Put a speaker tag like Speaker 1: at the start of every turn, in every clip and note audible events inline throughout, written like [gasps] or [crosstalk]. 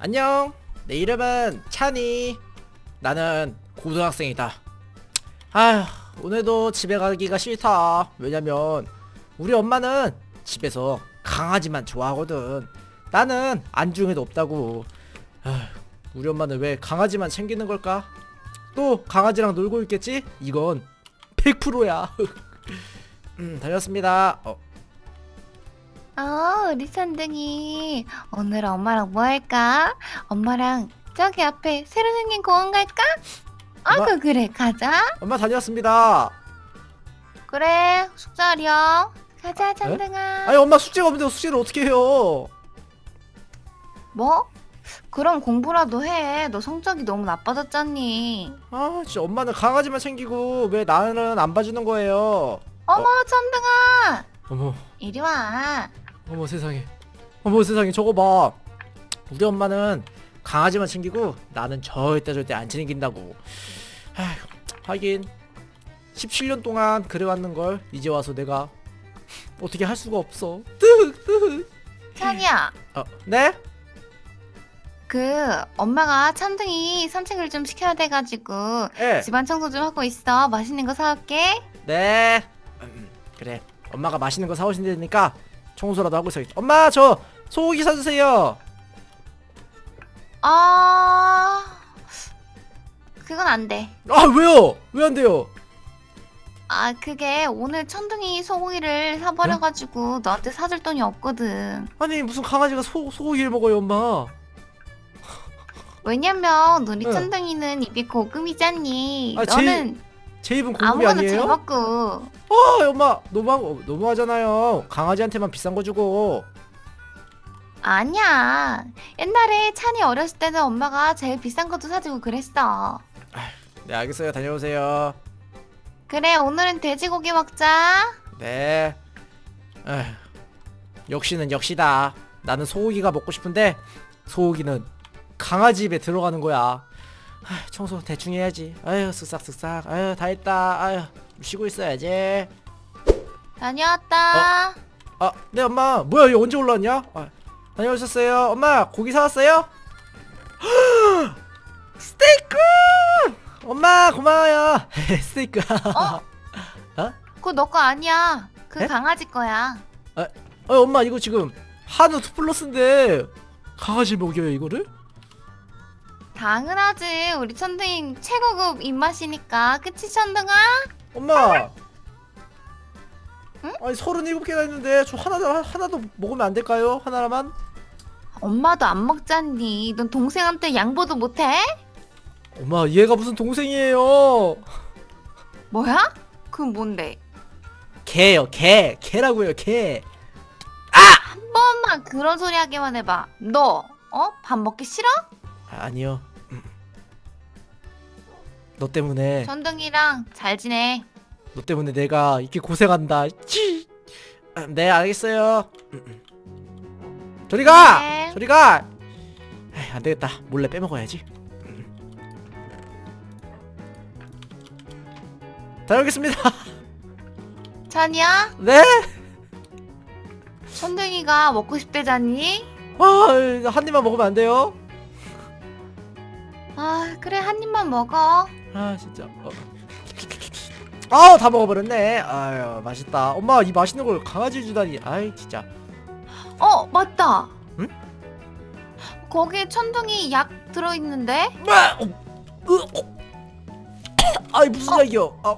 Speaker 1: 안녕. 내 이름은 찬이. 나는 고등학생이다. 아휴, 오늘도 집에 가기가 싫다. 왜냐면 우리 엄마는 집에서 강아지만 좋아하거든. 나는 안중에도 없다고. 아휴, 우리 엄마는 왜 강아지만 챙기는 걸까? 또 강아지랑 놀고 있겠지? 이건 100%야. [laughs] 음, 다녔습니다. 어,
Speaker 2: 어, 우리 천둥이 오늘 엄마랑 뭐 할까? 엄마랑 저기 앞에 새로 생긴 공원 갈까?
Speaker 1: 엄마.
Speaker 2: 아그 그래 가자.
Speaker 1: 엄마 다녔습니다.
Speaker 2: 그래 숙자리야. 가자 천둥아.
Speaker 1: 아니 엄마 숙제가 없는데 숙제를 어떻게 해요?
Speaker 2: 뭐? 그럼 공부라도 해. 너 성적이 너무 나빠졌잖니.
Speaker 1: 아 진짜 엄마는 강아지만 챙기고 왜 나는 안 봐주는 거예요?
Speaker 2: 어머 천둥아.
Speaker 1: 어머
Speaker 2: 이리 와.
Speaker 1: 어머 세상에 어머 세상에 저거 봐 우리 엄마는 강아지만 챙기고 나는 절대 절대 안 챙긴다고 아휴 하긴 17년 동안 그래왔는 걸 이제 와서 내가 어떻게 할 수가 없어
Speaker 2: 찬이야.
Speaker 1: 어, 네?
Speaker 2: 그 엄마가 천둥이 산책을 좀 시켜야 돼가지고
Speaker 1: 예
Speaker 2: 집안 청소 좀 하고 있어. 맛있는 거 사올게.
Speaker 1: 네. 음, 그래. 엄마가 맛있는 거 사오신다니까 청소라도 하고 있어야겠다. 엄마 저 소고기 사주세요.
Speaker 2: 아 그건 안 돼.
Speaker 1: 아 왜요? 왜 안 돼요?
Speaker 2: 아 그게 오늘 천둥이 소고기를 사버려가지고 너한테 사줄 돈이 없거든.
Speaker 1: 아니 무슨 강아지가 소 소고기를 먹어요, 엄마?
Speaker 2: 왜냐면 우리
Speaker 1: 응.
Speaker 2: 천둥이는 입이 고금이잖니.
Speaker 1: 아, 제-
Speaker 2: 너는
Speaker 1: 제 입은 고급이
Speaker 2: 아무거나 잘
Speaker 1: 아니에요?
Speaker 2: 먹고.
Speaker 1: 아, 엄마 너무 너무하잖아요. 강아지한테만 비싼 거 주고.
Speaker 2: 아니야. 옛날에 찬이 어렸을 때는 엄마가 제일 비싼 것도 사주고 그랬어.
Speaker 1: 네 알겠어요. 다녀오세요.
Speaker 2: 그래 오늘은 돼지고기 먹자.
Speaker 1: 네. 에휴, 역시는 역시다. 나는 소고기가 먹고 싶은데 소고기는 강아지 입에 들어가는 거야. 아휴, 청소 대충 해야지. 아유 쓱싹쓱싹. 아유 다 했다. 아유 좀 쉬고 있어야지.
Speaker 2: 다녀왔다.
Speaker 1: 아, 네 엄마. 뭐야 얘 언제 올라왔냐? 아, 다녀오셨어요. 엄마 고기 사왔어요? [gasps] 스테이크! 엄마 고마워요. [laughs] 스테이크. [laughs]
Speaker 2: 어? 그거 너 거 아니야. 그
Speaker 1: 에?
Speaker 2: 강아지 거야.
Speaker 1: 아, 엄마 이거 지금 한우 투 플러스인데 강아지 먹여요 이거를?
Speaker 2: 당연하지. 우리 천둥이 최고급 입맛이니까. 그치 천둥아?
Speaker 1: 엄마.
Speaker 2: 응?
Speaker 1: 아니 서른일곱 개가 있는데 저 하나 하나도 먹으면 안 될까요? 하나만?
Speaker 2: 엄마도 안 먹잖니. 넌 동생한테 양보도 못해?
Speaker 1: 엄마 얘가 무슨 동생이에요?
Speaker 2: 뭐야? 그건 뭔데?
Speaker 1: 개요 개 개라고요 개.
Speaker 2: 한 번만 그런 소리 하기만 해봐. 너, 어? 밥 먹기 싫어?
Speaker 1: 아, 아니요. 음. 너 때문에
Speaker 2: 천둥이랑 잘 지내.
Speaker 1: 너 때문에 내가 이렇게 고생한다. 치. 아, 네 알겠어요. 음, 음. 저리 가.
Speaker 2: 네.
Speaker 1: 저리 가. 에이, 안 되겠다. 몰래 빼먹어야지. 음. 다녀오겠습니다.
Speaker 2: 찬이야?
Speaker 1: 네.
Speaker 2: 천둥이가 먹고 싶대잖니?
Speaker 1: 아, 한 입만 먹으면 안 돼요?
Speaker 2: 아, 그래. 한 입만 먹어.
Speaker 1: 아, 진짜. 어. 아, 다 먹어버렸네. 아유, 맛있다. 엄마, 이 맛있는 걸 강아지 주다니. 아이, 진짜.
Speaker 2: 어, 맞다.
Speaker 1: 응?
Speaker 2: 거기에 천둥이 약 들어있는데?
Speaker 1: 아, 어, 으, 어. 아이, 무슨 약이요? 아,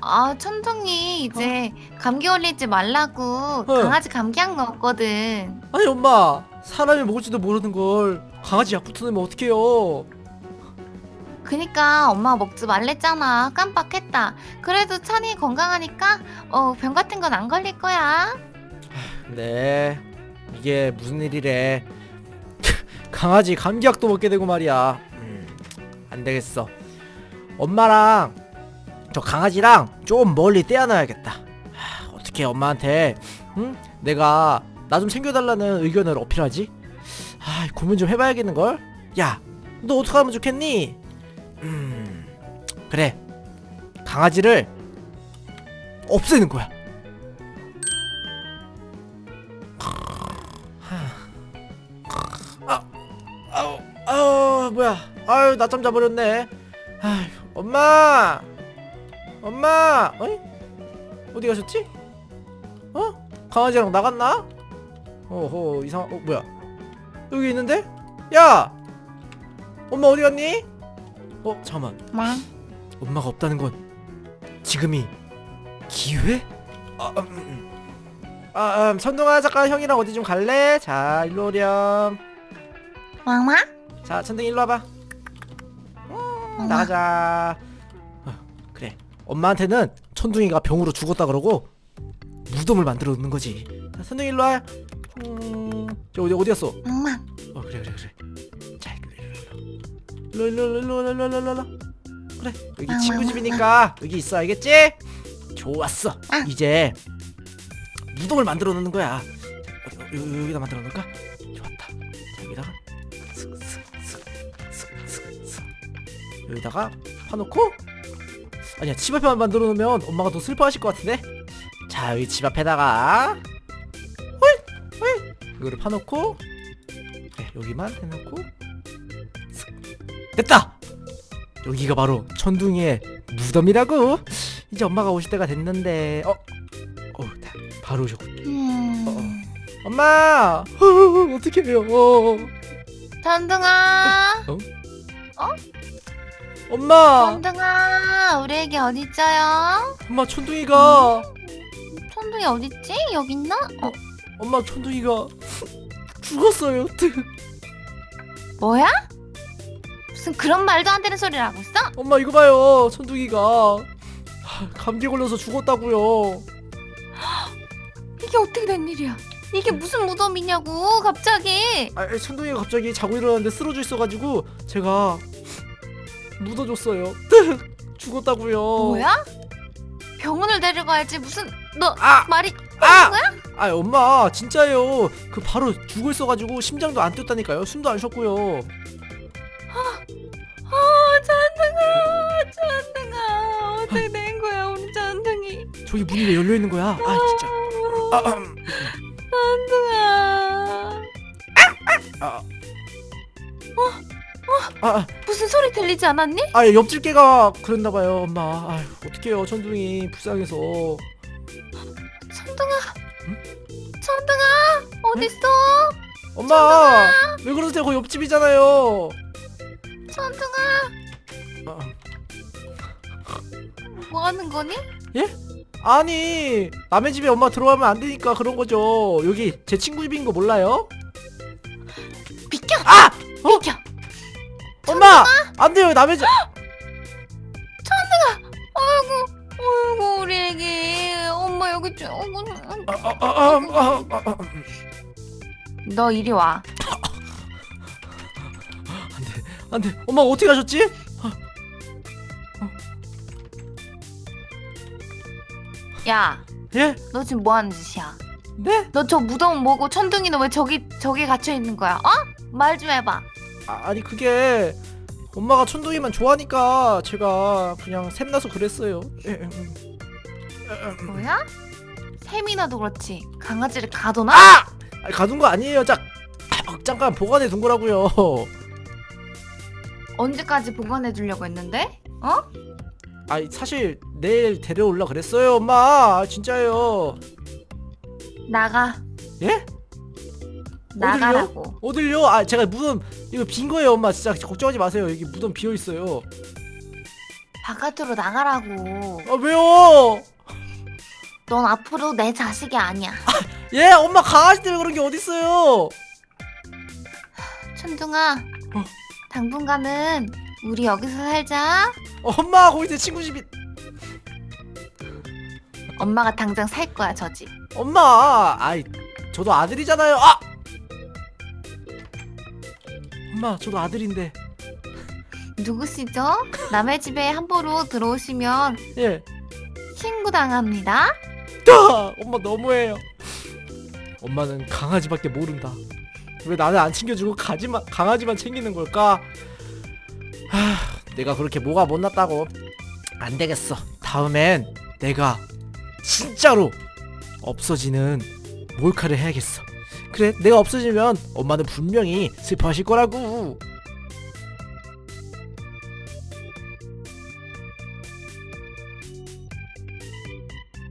Speaker 2: 아, 천둥이 이제 감기 걸리지 말라고 강아지 감기약 넣었거든.
Speaker 1: 아니, 엄마. 사람이 먹을지도 모르는 걸 강아지 약 붙여놓으면 어떡해요?
Speaker 2: 그니까 엄마 먹지 말랬잖아. 깜빡했다. 그래도 찬이 건강하니까 어, 병 같은 건 안 걸릴 거야.
Speaker 1: 네. 이게 무슨 일이래. [laughs] 강아지 감기약도 먹게 되고 말이야. 음, 안 되겠어. 엄마랑 저 강아지랑 좀 멀리 떼어놔야겠다. 하, 어떻게 엄마한테 응? 내가 나 좀 챙겨달라는 의견을 어필하지? 아, 고민 좀 해봐야겠는 걸. 야, 너 어떻게 하면 좋겠니? 음, 그래. 강아지를 없애는 거야. 아우 뭐야. 아유 낮잠 자버렸네. 아휴 엄마! 엄마! 어이? 어디 가셨지? 어? 강아지랑 나갔나? 어허 이상 어 뭐야 여기 있는데? 야! 엄마 어디 갔니? 어 잠만.
Speaker 2: 막
Speaker 1: 엄마가 없다는 건 지금이 기회? 아, 음, 음. 아 음, 천둥아 잠깐 형이랑 어디 좀 갈래? 자 일로 오렴. 막자 천둥이 일로 와봐.
Speaker 2: 엄마.
Speaker 1: 나가자. 어, 그래. 엄마한테는 천둥이가 병으로 죽었다 그러고 무덤을 만들어 놓는 거지. 자 천둥이 일로 와 음, 저 어디 어디 갔어? 막어 그래 그래 그래. 자 일로 일로 일로 일로 일로 일로 일로 일로. 그래 여기 친구 집이니까 여기 있어 알겠지? 좋았어.
Speaker 2: 아.
Speaker 1: 이제 무덤을 만들어 놓는 거야. 자, 어디, 어, 여기, 여기다 만들어 놓을까? 좋았다. 자 여기다가 슥슥슥슥슥슥. 여기다가 파놓고. 아니야 집 앞에만 만들어 놓으면 엄마가 더 슬퍼하실 것 같은데? 자 여기 집 앞에다가! 이거를 파놓고 네, 여기만 해놓고. 슥. 됐다! 여기가 바로 천둥이의 무덤이라고? 이제 엄마가 오실 때가 됐는데 어? 어 바로 오셨군
Speaker 2: 음.
Speaker 1: 엄마! 어떻게 해요.
Speaker 2: 천둥아!
Speaker 1: 엄마!
Speaker 2: 천둥아 우리 애기 어딨어요?
Speaker 1: 엄마 천둥이가.
Speaker 2: 천둥이 어딨지? 여기 있나? 어,
Speaker 1: 엄마 천둥이가 죽었어요 [laughs]
Speaker 2: 뭐야? 무슨 그런 말도 안 되는 소리를 하고 있어?
Speaker 1: 엄마 이거 봐요 천둥이가 하, 감기 걸려서 죽었다고요 [gasps]
Speaker 2: 이게 어떻게 된 일이야? 이게 무슨 무덤이냐고 갑자기
Speaker 1: 아 천둥이가 갑자기 자고 일어났는데 쓰러져 있어가지고 제가 묻어줬어요 [laughs] 죽었다고요
Speaker 2: 뭐야? 병원을 데려가야지 무슨 너
Speaker 1: 아!
Speaker 2: 말이
Speaker 1: 아!
Speaker 2: 거야?
Speaker 1: 아 엄마 진짜예요. 그 바로 죽어 있어가지고 심장도 안 뛰었다니까요. 숨도 안 쉬었고요.
Speaker 2: 아 천둥아 천둥아. 어떻게 된 거야 우리 천둥이?
Speaker 1: 저기 문이 왜 열려 있는 거야? 아 진짜. 아, 음.
Speaker 2: 천둥아.
Speaker 1: 아, 아, 아,
Speaker 2: 무슨 소리 들리지 않았니?
Speaker 1: 아 옆집 개가 그랬나 봐요 엄마. 아휴 어떡해요 천둥이. 불쌍해서.
Speaker 2: 천둥아
Speaker 1: 응?
Speaker 2: 천둥아 어딨어?
Speaker 1: 엄마 왜 그러세요? 그 옆집이잖아요.
Speaker 2: 천둥아!
Speaker 1: 아,
Speaker 2: 뭐 하는 거니?
Speaker 1: 아니 남의 집에 엄마 들어가면 안 되니까 그런 거죠. 여기 제 친구 집인 거 몰라요?
Speaker 2: 비켜!
Speaker 1: 아!
Speaker 2: 비켜!
Speaker 1: 엄마! 안 돼요. 남의 집
Speaker 2: 아이고 아이고 우리 애기 엄마 여기 좀
Speaker 1: 아, 아, 아, 아, 아, 아, 아.
Speaker 2: 너 이리 와
Speaker 1: 안돼 엄마 어떻게 가셨지?
Speaker 2: 야,
Speaker 1: 예?
Speaker 2: 너 지금 뭐 하는 짓이야?
Speaker 1: 네?
Speaker 2: 너 저 무덤 뭐고 천둥이는 왜 저기 저기 갇혀 있는 거야? 어? 말 좀 해봐.
Speaker 1: 아, 아니 그게 엄마가 천둥이만 좋아하니까 제가 그냥 샘나서 그랬어요 예, 음. 음, 음.
Speaker 2: 뭐야? 세미나도 그렇지. 강아지를 가둬놔?
Speaker 1: 아! 아니, 가둔 거 아니에요 짝 아, 잠깐 보관해 둔 거라고요
Speaker 2: 언제까지 보관해 두려고 했는데? 어?
Speaker 1: 아니 사실 내일 데려올라 그랬어요 엄마 아, 진짜예요
Speaker 2: 나가.
Speaker 1: 예?
Speaker 2: 나가라고.
Speaker 1: 어딜요? 아 제가 무덤 이거 빈 거예요 엄마 진짜 걱정하지 마세요 여기 무덤 비어 있어요
Speaker 2: 바깥으로 나가라고.
Speaker 1: 아 왜요?
Speaker 2: 넌 앞으로 내 자식이 아니야.
Speaker 1: 예 엄마 강아지 때문에 그런 게 어딨어요
Speaker 2: 천둥아.
Speaker 1: 어.
Speaker 2: 당분간은 우리 여기서 살자.
Speaker 1: 엄마 거기 제 친구 집이
Speaker 2: 엄마가 당장 살 거야 저 집.
Speaker 1: 엄마 아이 저도 아들이잖아요 아 엄마 저도 아들인데.
Speaker 2: 누구시죠? 남의 집에 함부로 들어오시면
Speaker 1: 예.
Speaker 2: 신고 당합니다.
Speaker 1: 아, 엄마 너무해요. 엄마는 강아지밖에 모른다. 왜 나는 안 챙겨주고 가지만 강아지만 챙기는 걸까? 하, 내가 그렇게 뭐가 못났다고 안 되겠어. 다음엔 내가 진짜로 없어지는 몰카를 해야겠어 그래 내가 없어지면 엄마는 분명히 슬퍼하실 거라고